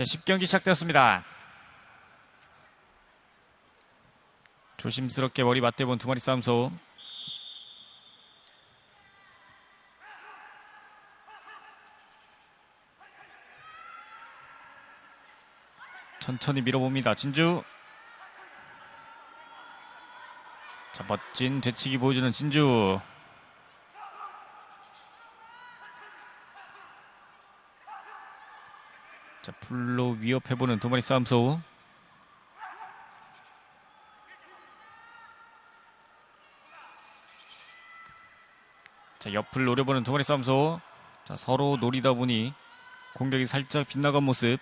자, 10경기 시작되었습니다. 조심스럽게 머리 맞대본 두 마리 싸움 소. 천천히 밀어봅니다. 진주. 자, 멋진 되치기 보여주는 진주. 자, 풀로 위협해보는 두 마리 싸움소. 자, 옆을 노려보는 두 마리 싸움소. 자, 서로 노리다 보니 공격이 살짝 빗나간 모습.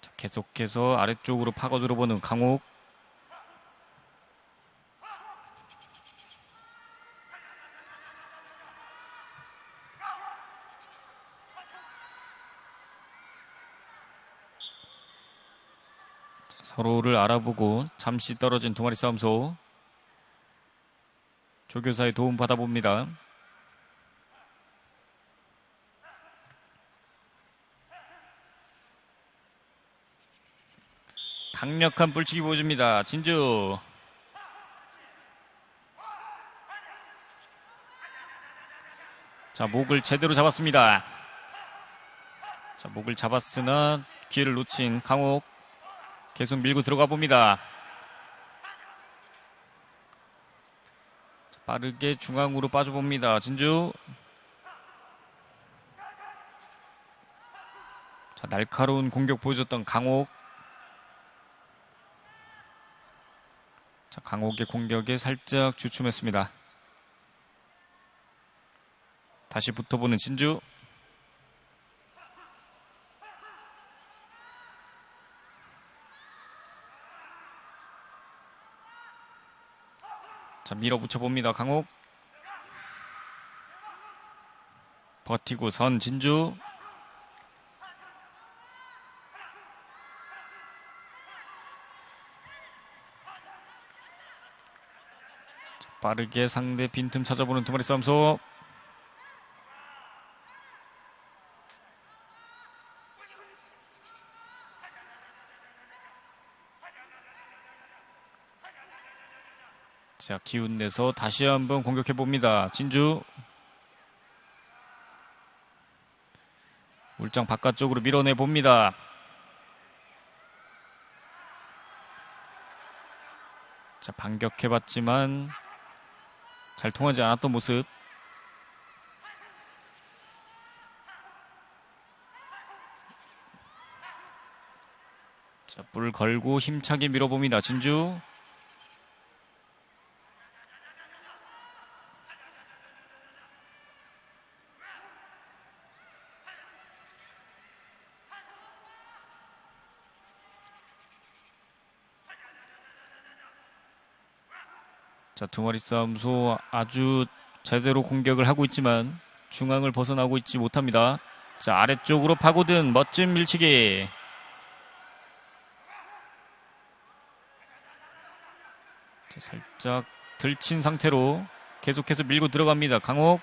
자, 계속해서 아래쪽으로 파고들어 보는 강욱. 서로를 알아보고 잠시 떨어진 두 마리 싸움소. 조교사의 도움 받아봅니다. 강력한 불치기 보여줍니다. 진주. 자, 목을 제대로 잡았습니다. 자, 목을 잡았으나 기회를 놓친 강욱. 계속 밀고 들어가 봅니다. 자, 빠르게 중앙으로 빠져봅니다. 진주. 자, 날카로운 공격 보여줬던 강옥. 자, 강옥의 공격에 살짝 주춤했습니다. 다시 붙어보는 진주. 자, 밀어붙여 봅니다. 강욱. 버티고 선 진주. 자, 빠르게 상대 빈틈 찾아보는 두 마리 싸움소. 자, 기운 내서 다시 한번 공격해 봅니다. 진주. 울장 바깥쪽으로 밀어내 봅니다. 자, 반격해 봤지만 잘 통하지 않았던 모습. 자, 뿔 걸고 힘차게 밀어봅니다. 진주. 자, 두 마리 싸움 소 아주 제대로 공격을 하고 있지만 중앙을 벗어나고 있지 못합니다. 자, 아래쪽으로 파고든 멋진 밀치기. 자, 살짝 들친 상태로 계속해서 밀고 들어갑니다. 강옥.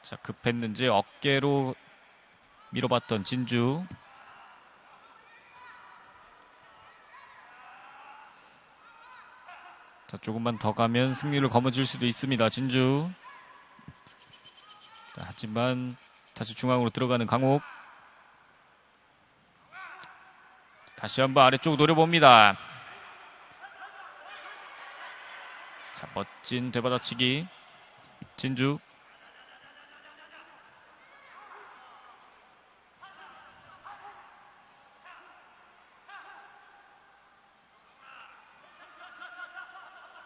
자, 급했는지 어깨로 밀어봤던 진주. 자, 조금만 더 가면 승리를 거머쥘 수도 있습니다. 진주. 자, 하지만 다시 중앙으로 들어가는 강욱. 다시 한번 아래쪽 노려봅니다. 자, 멋진 되받아치기. 진주.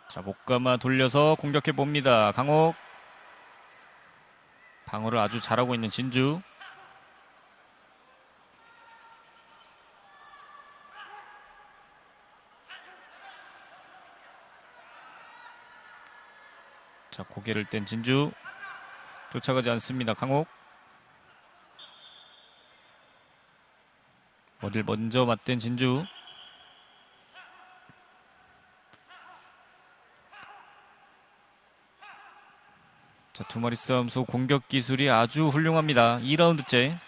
자, 목감아 돌려서 공격해 봅니다. 강옥. 방어를 아주 잘하고 있는 진주. 자, 고개를 뗀 진주. 쫓아가지 않습니다. 강옥. 머리를 먼저 맞댄 진주. 자, 두 마리 싸움 소 공격 기술이 아주 훌륭합니다. 2라운드째.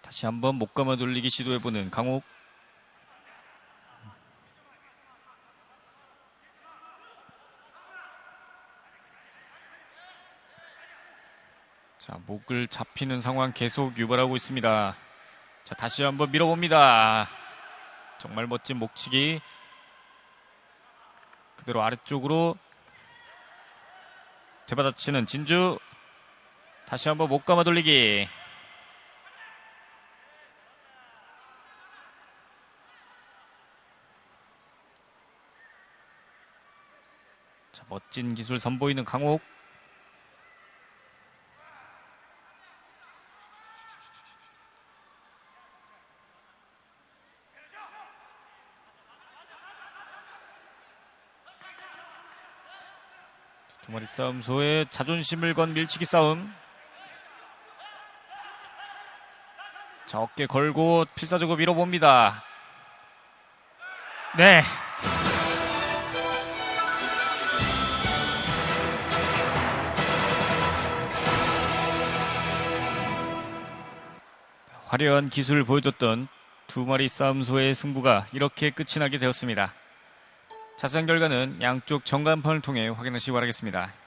다시 한번 목 감아 돌리기 시도해보는 강욱. 자, 목을 잡히는 상황 계속 유발하고 있습니다. 자, 다시 한번 밀어봅니다. 정말 멋진 목치기. 그대로 아래쪽으로 되받아치는 진주. 다시 한번 목 감아 돌리기. 자, 멋진 기술 선보이는 강욱. 두 마리 싸움 소의 자존심을 건 밀치기 싸움. 자, 어깨 걸고 필사적으로 밀어봅니다. 네. 화려한 기술을 보여줬던 두 마리 싸움소의 승부가 이렇게 끝이 나게 되었습니다. 자세한 결과는 양쪽 정관판을 통해 확인하시기 바라겠습니다.